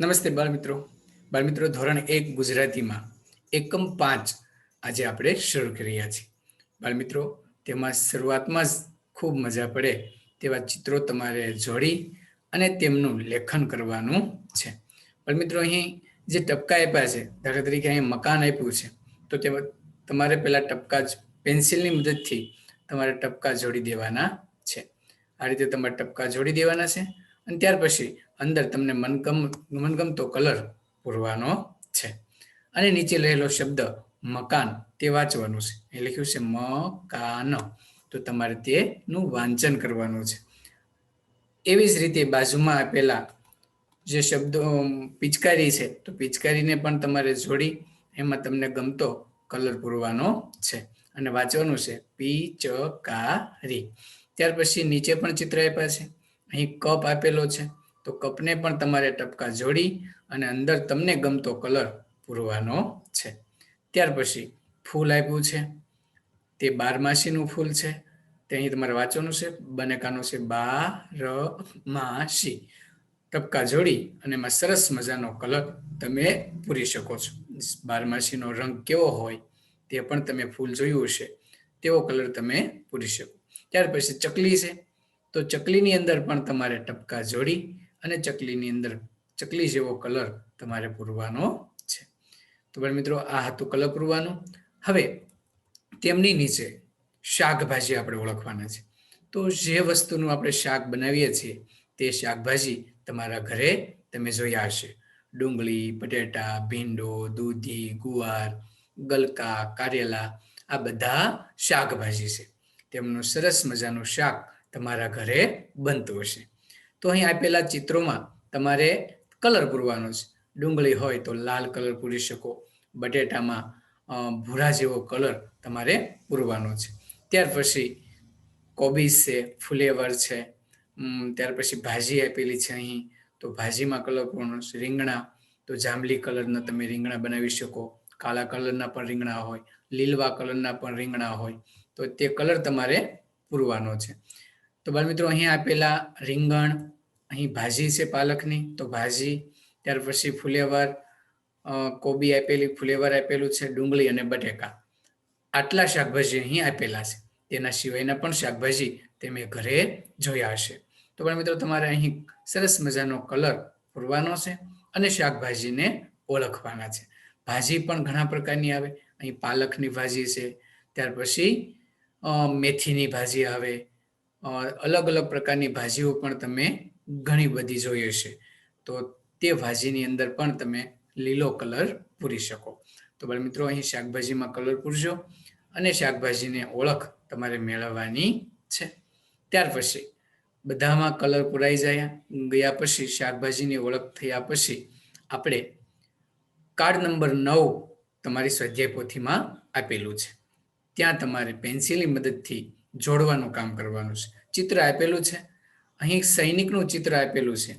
નમસ્તે બાળમિત્રો. બાળમિત્રો, ધોરણ એક ગુજરાતીમાં એકમ પાંચ આજે આપણે શરૂ કરી રહ્યા છીએ. બાળમિત્રો, તેમાં શરૂઆતમાં જ ખૂબ મજા પડે તેવા ચિત્રો તમારે જોડી અને તેમનું લેખન કરવાનું છે. બાળમિત્રો, અહીં જે ટપકા આપ્યા છે, દાખલા તરીકે અહીં મકાન આપ્યું છે, તો તે તમારે પહેલાં ટપકા જ પેન્સિલની મદદથી તમારે ટપકા જોડી દેવાના છે. આ રીતે તમારે ટપકા જોડી દેવાના છે અને ત્યાર પછી અંદર તમને મનગમ, મનગમતો કલર પૂરવાનો છે. અને નીચે રહેલો શબ્દ મકાન, તે વાંચવાનું છે. એ લખ્યું છે મકાન. તો તમારે તેનું વાંચન કરવાનું છે. એવી જ રીતે બાજુમાં આપેલા જે શબ્દો પિચકારી છે, તો પિચકારીને પણ તમારે જોડી એમાં તમને ગમતો કલર પૂરવાનો છે. અને વાંચવાનું છે પિચકારી. ત્યાર પછી નીચે પણ ચિત્ર આપ્યા છે. અહીં કપ આપેલો છે. તો કપને પણ તમારે ટપકા જોડી અને અંદર તમને ગમતો કલર પૂરવાનો છે. ત્યાર પછી ફૂલ આપ્યું છે. તે બારમાસીનું ફૂલ છે. તે અહીં તમારે વાંચવાનું છે. બનેકાનું છે બારમાસી. ટપકા જોડી અને એમાં સરસ મજાનો કલર તમે પૂરી શકો છો. બારમાસીનો રંગ કેવો હોય તે પણ તમે ફૂલ જોયું હશે. તેવો કલર તમે પૂરી શકો. ત્યાર પછી ચકલી છે. તો ચકલીની અંદર પણ તમારે ટપકા જોડી અને ચકલીની અંદર ચકલી જેવો કલર તમારે પૂરવાનો છે. તો બાળ મિત્રો, આ હતું કલર પૂરવાનું. હવે તેમની નીચે શાકભાજી આપણે ઓળખવાના છે. તો જે વસ્તુનું આપણે શાક બનાવીએ છીએ, તે શાકભાજી તમારા ઘરે તમે જોયા હશે ડુંગળી બટેટા ભીંડો, દૂધી, ગુવાર, ગલકા, કારેલા, આ બધા શાકભાજી છે. તેમનું સરસ મજાનું શાક તમારા ઘરે બનતું હશે. તો અહીં આપેલા ચિત્રોમાં તમારે કલર પૂરવાનો છે. ડુંગળી હોય તો લાલ કલર પૂરી શકો. બટેટામાં ભૂરા જેવો કલર તમારે પૂરવાનો છે. ત્યાર પછી કોબીજ છે, ફુલેવર છે ત્યાર પછી ભાજી આપેલી છે અહીં. તો ભાજીમાં કલર પૂરવાનો છે. રીંગણા, તો જાંબલી કલરના તમે રીંગણા બનાવી શકો. કાળા કલરના પણ રીંગણા હોય. લીલવા કલરના પણ રીંગણા હોય. તો તે કલર તમારે પૂરવાનો છે. તો બાળ મિત્રો અહીં આપેલા રીંગણ, અહીં ભાજી છે પાલકની. તો ભાજી, ત્યાર પછી ફુલેવર કોબી આપેલી, ફુલેવર આપેલું છે, ડુંગળી અને બટેકા. આટલા શાકભાજી અહીં આપેલા છે. તેના સિવાયના પણ શાકભાજી તમે ઘરે જોયા હશે. તો પણ મિત્રો તમારે અહીં સરસ મજાનો કલર પૂરવાનો છે અને શાકભાજીને ઓળખવાના છે. ભાજી પણ ઘણા પ્રકારની આવે. અહીં પાલકની ભાજી છે. ત્યાર પછી મેથીની ભાજી આવે. અલગ અલગ પ્રકારની ભાજીઓ પણ તમે ઘણી બધી જોઈ હશે. તો તે ભાજીની અંદર પણ તમે લીલો કલર પૂરી શકો. તો બાળ મિત્રો, અહીં શાકભાજીમાં કલર પૂરજો અને શાકભાજીને ઓળખ તમારે મેળવવાની છે. ત્યાર પછી બધામાં કલર પુરાઈ જાય, ગયા પછી શાકભાજીની ઓળખ થયા પછી આપણે કાર્ડ નંબર નવ તમારી સ્વાધ્યાય પોથીમાં આપેલું છે. ત્યાં તમારે પેન્સિલની મદદથી જોડવાનું કામ કરવાનું છે. ચિત્ર આપેલું છે. અહીં સૈનિકનું ચિત્ર આપેલું છે.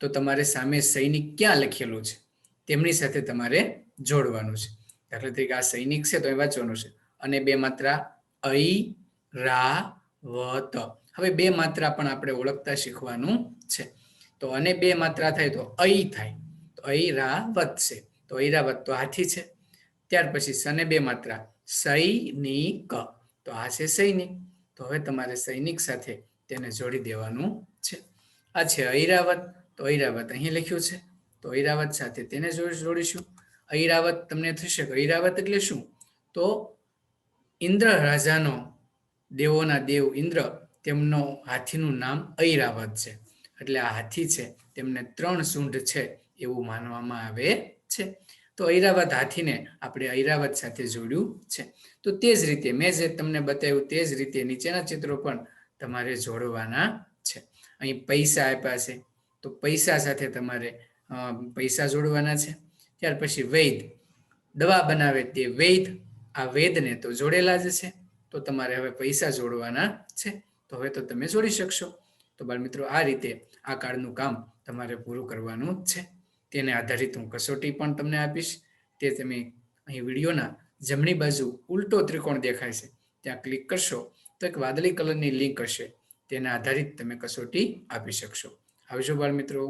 તો તમારે સામે સૈનિક ક્યાં લખેલું છે? તેમની સાથે તમારે જોડવાનું છે. દાખલા તરીકે આ સૈનિક છે તો એ વાંચવાનું છે. અને બે માત્રા ઐ રા, વ, ત. હવે બે માત્રા પણ આપણે ઓળખતા શીખવાનું છે. તો અને બે માત્રા થાય તો ઐ થાય. તો ઐરાવત છે. તો ઐરાવત તો હાથી છે. ત્યાર પછી સને બે માત્રા. સૈનિક. તો આ છે સૈનિક. તો હવે તમારે સૈનિક સાથે તેને જોડી દેવાનું છે. આ છે ઐરાવત. તો ઐરાવત અહીં લખ્યું છે. તો ઐરાવત સાથે તેને જોડીશું. ઐરાવત તમને થશે કે ઐરાવત એટલે શું? તો ઇન્દ્ર રાજાનો દેવોના દેવ ઇન્દ્ર તેમનો હાથીનું નામ ઐરાવત છે. એટલે આ હાથી છે. તેમને ત્રણ સૂંઢ છે એવું માનવામાં આવે છે. તો ઐરાવત હાથીને આપણે ઐરાવત સાથે જોડ્યું છે. તો તે જ રીતે મેં જે તમને બતાવ્યું તે જ રીતે નીચેના ચિત્રો પણ તમારે જોડવાના છે. અહીં પૈસા આપ્યા છે. તો પૈસા સાથે તમારે પૈસા જોડવાના છે. ત્યાર પછી વૈદ. દવા બનાવે તે વૈદ. આ વેદને તો જોડેલા જ છે. તો તમારે હવે પૈસા જોડવાના છે. તો હવે તો તમે જોડી શકશો. તો બાળ મિત્રો, આ રીતે આ કાર્ડનું કામ તમારે પૂરું કરવાનું છે. તેને આધારિત હું કસોટી પણ તમને આપીશ. તે તમે અહીં વિડીયોના જમણી બાજુ ઉલટો ત્રિકોણ દેખાય છે. ત્યાં ક્લિક કરશો તો એક વાદળી કલરની લિંક હશે. તેના આધારિત તમે કસોટી આપી શકશો. આવજો બાળ મિત્રો